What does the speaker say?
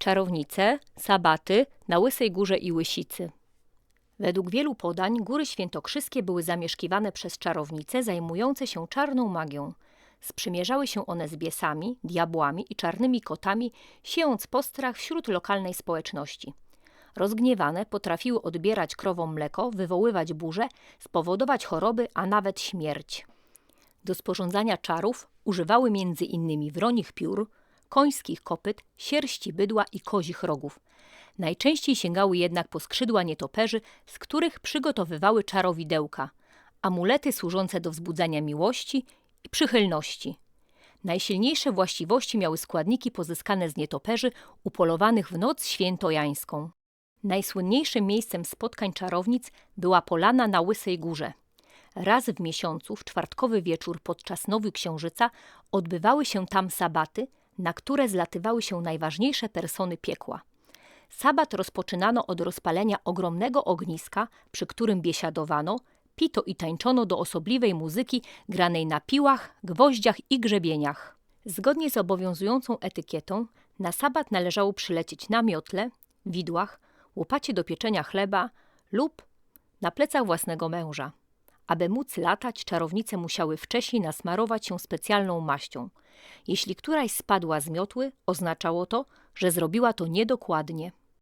czarownice, sabaty na Łysej Górze i Łysicy. Według wielu podań góry świętokrzyskie były zamieszkiwane przez czarownice zajmujące się czarną magią. Sprzymierzały się one z biesami, diabłami i czarnymi kotami, siejąc postrach wśród lokalnej społeczności. Rozgniewane potrafiły odbierać krowom mleko, wywoływać burze, spowodować choroby, a nawet śmierć. Do sporządzania czarów używały innymi wronich piór, końskich kopyt, sierści bydła i kozich rogów. Najczęściej sięgały jednak po skrzydła nietoperzy, z których przygotowywały czarowidełka, amulety służące do wzbudzania miłości i przychylności. Najsilniejsze właściwości miały składniki pozyskane z nietoperzy upolowanych w noc świętojańską. Najsłynniejszym miejscem spotkań czarownic była polana na Łysej Górze. Raz w miesiącu, w czwartkowy wieczór podczas Nowy Księżyca, odbywały się tam sabaty, na które zlatywały się najważniejsze persony piekła. Sabat rozpoczynano od rozpalenia ogromnego ogniska, przy którym biesiadowano, pito i tańczono do osobliwej muzyki granej na piłach, gwoździach i grzebieniach. Zgodnie z obowiązującą etykietą, na sabat należało przylecieć na miotle, widłach, łopacie do pieczenia chleba lub na plecach własnego męża. Aby móc latać, czarownice musiały wcześniej nasmarować się specjalną maścią. Jeśli któraś spadła z miotły, oznaczało to, że zrobiła to niedokładnie.